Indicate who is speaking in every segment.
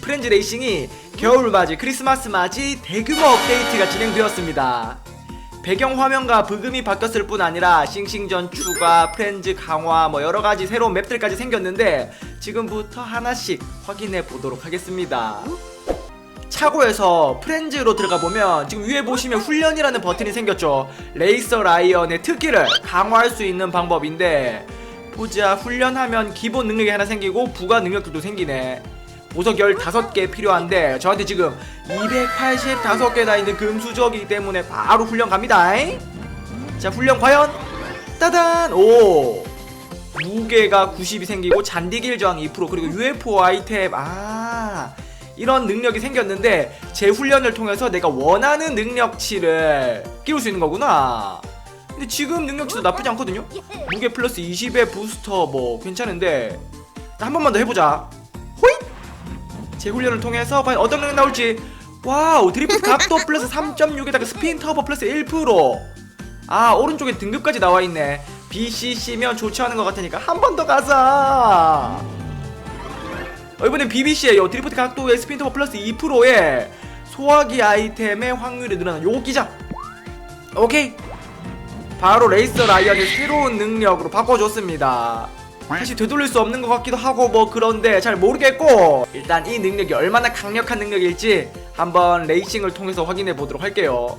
Speaker 1: 프렌즈 레이싱이 겨울 맞이 크리스마스 맞이 대규모 업데이트가 진행되었습니다. 배경 화면과 부금이 바뀌었을 뿐 아니라 싱싱전 추가, 프렌즈 강화, 뭐 여러 가지 새로운 맵들까지 생겼는데 지금부터 하나씩 확인해 보도록 하겠습니다. 차고에서 프렌즈로 들어가 보면 지금 위에 보시면 훈련이라는 버튼이 생겼죠. 레이서 라이언의 특기를 강화할 수 있는 방법인데 보자 훈련하면 기본 능력이 하나 생기고 부가 능력들도 생기네. 보석 15개 필요한데 저한테 지금 285개나 있는 금수저이기 때문에 바로 훈련 갑니다. 자 훈련 과연? 따단! 오! 무게가 90이 생기고 잔디길 저항 2% 그리고 UFO 아이템. 아 이런 능력이 생겼는데 재훈련을 통해서 내가 원하는 능력치를 끼울 수 있는 거구나. 근데 지금 능력치도 나쁘지 않거든요? 무게 플러스 20의 부스터 뭐 괜찮은데 한 번만 더 해보자 재훈련을 통해서 과연 어떤 능력 나올지. 와우 드리프트 각도 플러스 3.6에다가 스피인 터보 플러스 1%아 오른쪽에 등급까지 나와있네. BCC면 좋지 않은 것 같으니까 한 번 더 가자. 어, 이번엔 BBC에요 드리프트 각도에 스피인 터보 플러스 2%에 소화기 아이템의 확률이 늘어나는 요거 끼자 오케이. 바로 레이서 라이언의 새로운 능력으로 바꿔줬습니다 사실 되돌릴 수 없는 것 같기도 하고 뭐 그런데 잘 모르겠고 일단 이 능력이 얼마나 강력한 능력일지 한번 레이싱을 통해서 확인해 보도록 할게요.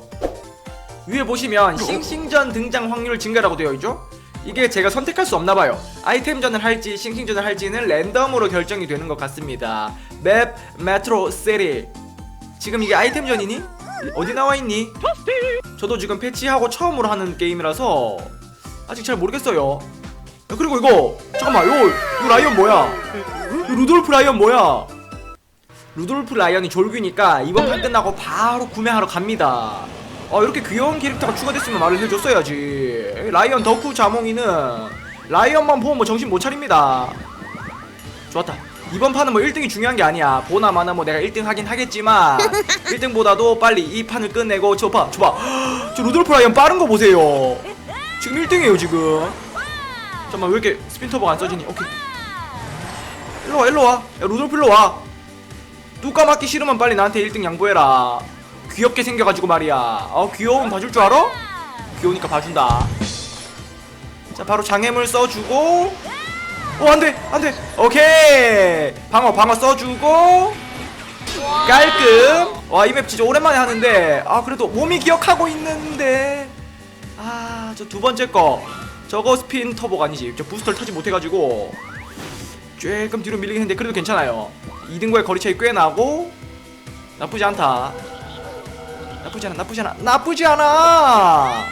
Speaker 1: 위에 보시면 싱싱전 등장 확률 증가라고 되어 있죠? 이게 제가 선택할 수 없나 봐요. 아이템전을 할지 싱싱전을 할지는 랜덤으로 결정이 되는 것 같습니다. 맵 메트로 시리. 지금 이게 아이템전이니? 어디 나와 있니? 저도 지금 패치하고 처음으로 하는 게임이라서 아직 잘 모르겠어요. 야, 그리고 이거 잠깐만 요, 요 라이언 뭐야? 요 루돌프 라이언 뭐야? 루돌프 라이언이 졸귀니까 이번 판 끝나고 바로 구매하러 갑니다. 어 이렇게 귀여운 캐릭터가 추가됐으면 말을 해줬어야지. 라이언 덕후 자몽이는 라이언만 보면 뭐 정신 못 차립니다. 좋았다. 이번 판은 뭐 1등이 중요한 게 아니야. 보나 마나 뭐 내가 1등 하긴 하겠지만 1등보다도 빨리 이 판을 끝내고 저봐 저봐. 저 루돌프 라이언 빠른 거 보세요. 지금 1등이에요 지금 잠깐만 왜 이렇게 스핀 터보가 안 써지니? 오케이. 일로와 일로와. 야 루돌프 일로와. 뚜까 맞기 싫으면 빨리 나한테 1등 양보해라. 귀엽게 생겨가지고 말이야. 어 귀여움 봐줄 줄 알아? 귀여우니까 봐준다. 자 바로 장애물 써주고. 어 안돼 안돼. 오케이. 방어 방어 써주고. 깔끔. 와 이 맵 진짜 오랜만에 하는데. 아 그래도 몸이 기억하고 있는데. 아 저 두 번째 거 저거 스핀 터보가 아니지. 저 부스터를 타지 못해가지고 조금 뒤로 밀리긴 했는데 그래도 괜찮아요. 2등과의 거리 차이 꽤 나고 나쁘지 않다. 나쁘지 않아 나쁘지 않아 나쁘지 않아!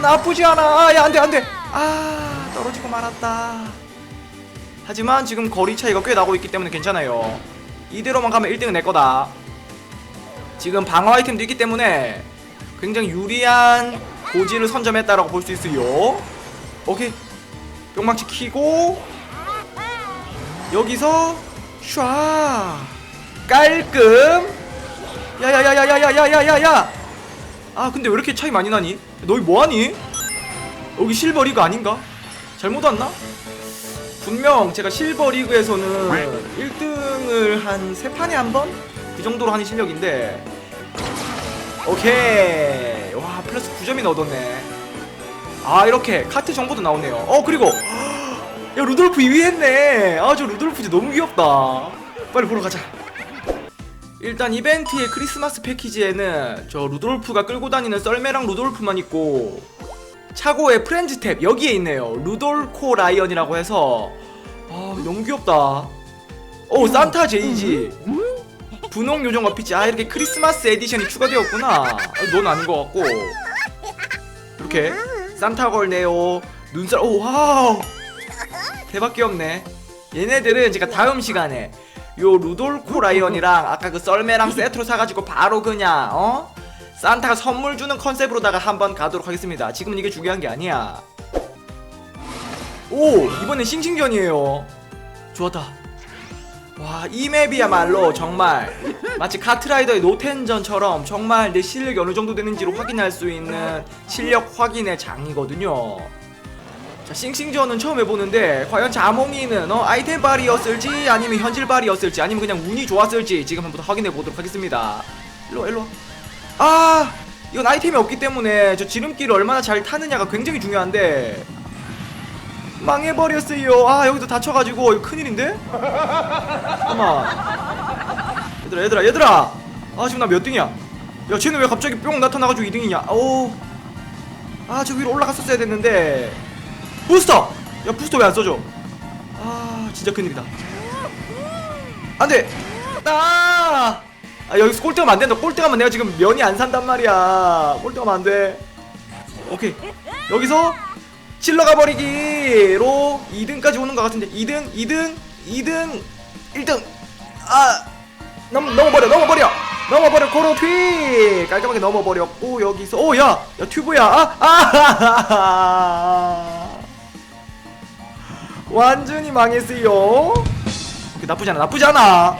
Speaker 1: 나쁘지 않아! 야 안돼 안돼! 아 떨어지고 말았다. 하지만 지금 거리 차이가 꽤 나고 있기 때문에 괜찮아요. 이대로만 가면 1등은 내 거다. 지금 방어 아이템도 있기 때문에 굉장히 유리한 고지를 선점했다라고 볼 수 있어요 오케이 뿅망치 키고 여기서 슈아 깔끔 야야야야야야야야야 아 근데 왜 이렇게 차이 많이 나니? 너희 뭐하니? 여기 실버 리그 아닌가? 잘못 왔나? 분명 제가 실버 리그에서는 1등을 한세 판에 한 번? 그 정도로 하는 실력인데 오케이 와 플러스 9점이나 얻었네 아 이렇게 카트 정보도 나오네요. 어 그리고 야 루돌프 2위 했네. 아 저 루돌프 진짜 너무 귀엽다. 빨리 보러 가자. 일단 이벤트의 크리스마스 패키지에는 저 루돌프가 끌고 다니는 썰매랑 루돌프만 있고 차고에 프렌즈 탭 여기에 있네요. 루돌코 라이언이라고 해서. 아 너무 귀엽다. 오 산타 제이지. 분홍 요정과 피치 아 이렇게 크리스마스 에디션이 추가되었구나. 아, 넌 아닌 것 같고. 이렇게 산타걸 네오 눈살 오 와우. 대박 귀엽네. 얘네들은 제가 다음 시간에 요 루돌코 라이언이랑 아까 그 썰매랑 세트로 사가지고 바로 그냥 어? 산타가 선물 주는 컨셉으로다가 한번 가도록 하겠습니다. 지금은 이게 중요한 게 아니야. 오 이번엔 싱싱전이에요. 좋았다 와 이 맵이야말로 정말 마치 카트라이더의 노텐전처럼 정말 내 실력이 어느 정도 되는지를 확인할 수 있는 실력 확인의 장이거든요. 자 싱싱전은 처음 해보는데 과연 자몽이는 어, 아이템 발이었을지 아니면 현질 발이었을지 아니면 그냥 운이 좋았을지 지금 한번 확인해 보도록 하겠습니다. 일로와 일로와. 아 이건 아이템이 없기 때문에 저 지름길을 얼마나 잘 타느냐가 굉장히 중요한데 망해버렸어요. 아 여기서 다쳐가지고. 이거 큰일인데? 잠깐만 얘들아 얘들아 얘들아. 아 지금 나 몇 등이야? 야 쟤는 왜 갑자기 뿅 나타나가지고 2등이냐? 오 아저 위로 올라갔었어야 됐는데. 부스터! 야 부스터 왜 안 써줘? 아 진짜 큰일이다. 안돼! 아! 아 여기서 꼴등하면 안 된다. 꼴등하면 내가 지금 면이 안 산단 말이야. 꼴등하면 안 돼. 오케이. 여기서 칠러가 버리기로 2등까지 오는 것 같은데. 2등 2등 2등 1등. 아 넘, 넘어버려 넘어버려. 넘어버려 고로피 깔끔하게 넘어버렸고 여기서 오야 야 튜브야. 아, 아. 완전히 망했어요. 오케이, 나쁘지 않아 나쁘지 않아.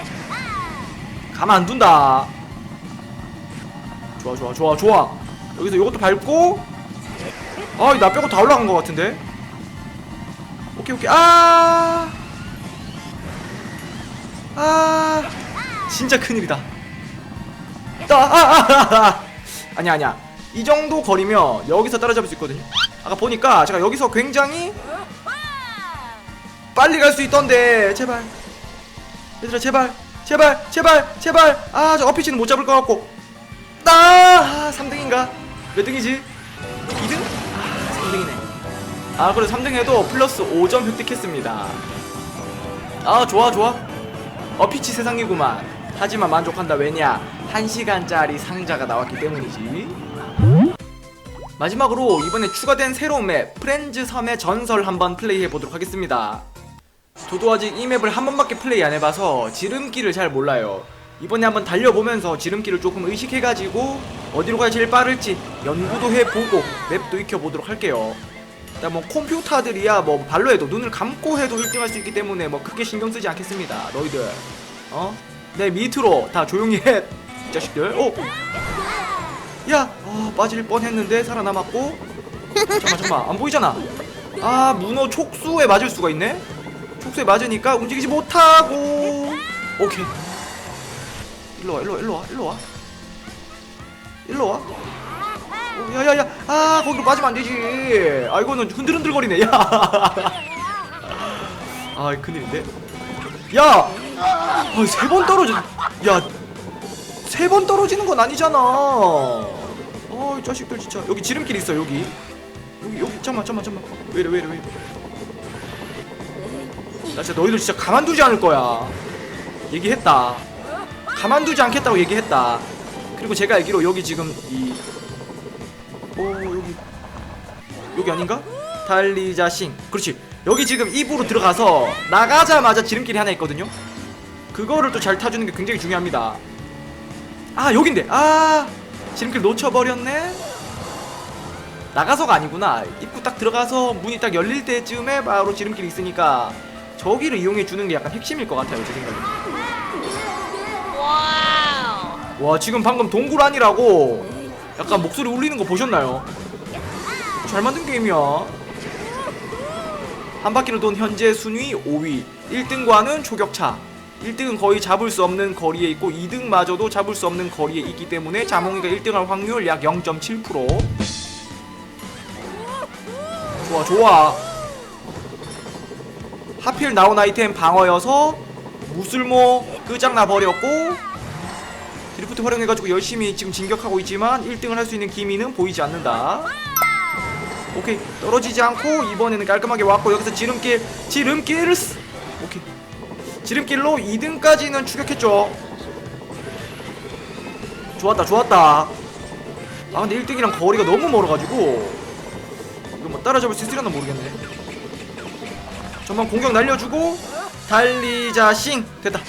Speaker 1: 가만 안 둔다. 좋아 좋아 좋아 좋아. 여기서 이것도 밟고 아 나 빼고 다 올라간 것 같은데 오케이 오케이 아 아, 진짜 큰일이다. 아, 아, 아, 아. 아니야, 아니야. 이 정도 거리면 여기서 따라잡을 수 있거든요. 아까 보니까 제가 여기서 굉장히 빨리 갈 수 있던데, 제발. 얘들아, 제발, 제발, 제발, 제발. 아, 저 어피치는 못 잡을 것 같고. 아, 아 3등인가? 몇 등이지? 2등? 아, 3등이네. 아, 그래 3등 해도 플러스 5점 획득했습니다. 아, 좋아, 좋아. 어 피치 세상이구만. 하지만 만족한다 왜냐? 1시간짜리 상자가 나왔기 때문이지. 마지막으로 이번에 추가된 새로운 맵 프렌즈 섬의 전설 한번 플레이해 보도록 하겠습니다. 저도 아직 이 맵을 한 번밖에 플레이 안 해봐서 지름길을 잘 몰라요. 이번에 한번 달려보면서 지름길을 조금 의식해가지고 어디로 가야 제일 빠를지 연구도 해보고 맵도 익혀보도록 할게요. 일단 뭐 컴퓨터들이야 뭐 발로 해도 눈을 감고 해도 1등할 수 있기 때문에 뭐 크게 신경 쓰지 않겠습니다. 너희들 어? 내 밑으로 다 조용히 해. 이 자식들. 오. 야, 어, 빠질 뻔했는데 살아남았고. 잠깐 잠깐 안 보이잖아. 아 문어 촉수에 맞을 수가 있네. 촉수에 맞으니까 움직이지 못하고. 오케이. 일로 와, 일로 와, 일로 와, 일로 와. 일로 와. 오, 야야야, 아 거기로 빠지면 안 되지. 아 이거는 흔들흔들거리네. 야. 아 큰일인데. 야, 아, 세 번 떨어진. 야, 세 번 떨어지는 건 아니잖아. 어, 이 자식들 진짜 여기 지름길 있어 여기. 여기 여기 잠만 잠만 잠만. 왜 이래 왜 이래 왜 이래. 나 진짜 너희들 진짜 가만두지 않을 거야. 얘기했다. 가만두지 않겠다고 얘기했다. 그리고 제가 알기로 여기 지금 이, 어 여기 여기 아닌가? 달리자 싱. 그렇지. 여기 지금 입으로 들어가서 나가자마자 지름길이 하나 있거든요. 그거를 또 잘 타주는 게 굉장히 중요합니다. 아 여긴데. 아 지름길 놓쳐버렸네. 나가서가 아니구나. 입구 딱 들어가서 문이 딱 열릴 때쯤에 바로 지름길이 있으니까 저기를 이용해 주는 게 약간 핵심일 것 같아요 제 생각에. 와 지금 방금 동굴 아니라고 약간 목소리 울리는 거 보셨나요? 잘 만든 게임이야. 한 바퀴를 돈 현재 순위 5위. 1등과는 초격차. 1등은 거의 잡을 수 없는 거리에 있고 2등마저도 잡을 수 없는 거리에 있기 때문에 자몽이가 1등할 확률 약 0.7%. 좋아 좋아. 하필 나온 아이템 방어여서 무술모 끝장나 버렸고 드리프트 활용해가지고 열심히 지금 진격하고 있지만 1등을 할 수 있는 기미는 보이지 않는다. 오케이 떨어지지 않고 이번에는 깔끔하게 왔고 여기서 지름길 지름길 쓰- 오케이 지름길로 2등까지는 추격했죠. 좋았다 좋았다. 아 근데 1등이랑 거리가 너무 멀어가지고 이거 뭐 따라잡을 수 있으려나 모르겠네. 전방 공격 날려주고 달리자 싱 됐다.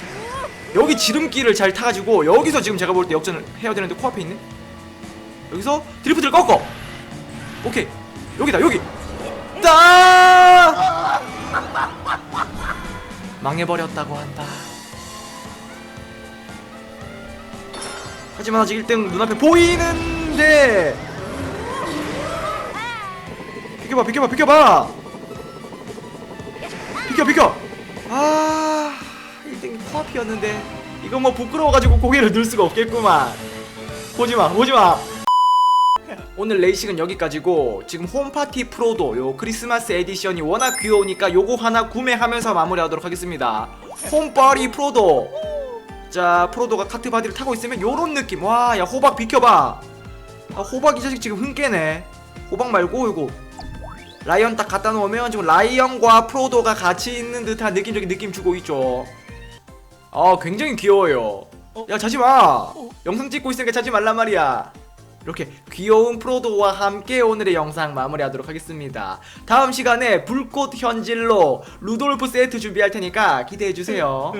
Speaker 1: 여기 지름길을 잘 타가지고 여기서 지금 제가 볼 때 역전을 해야 되는데 코앞에 있네. 여기서 드리프트를 꺾어. 오케이 여기다 여기. 따 망해버렸다고 한다. 하지만 아직 1등 눈앞에 보이는데 비켜봐 비켜봐 비켜봐 비켜 비켜 아 1등이 코앞이었는데 이거 뭐 부끄러워가지고 고개를 들 수가 없겠구만. 보지마 보지마. 오늘 레이싱은 여기까지고 지금 홈파티 프로도 요 크리스마스 에디션이 워낙 귀여우니까 요거 하나 구매하면서 마무리하도록 하겠습니다. 홈파티 프로도. 자 프로도가 카트 바디를 타고 있으면 요런 느낌. 와 야 호박 비켜봐. 아 호박 이 자식 지금 흥 깨네. 호박 말고 요거. 라이언 딱 갖다 놓으면 지금 라이언과 프로도가 같이 있는 듯한 느낌적인 느낌 주고 있죠 아 굉장히 귀여워요. 야 자지마. 영상 찍고 있으니까 자지 말란 말이야. 이렇게 귀여운 프로도와 함께 오늘의 영상 마무리하도록 하겠습니다. 다음 시간에 불꽃 현질로 루돌프 세트 준비할 테니까 기대해주세요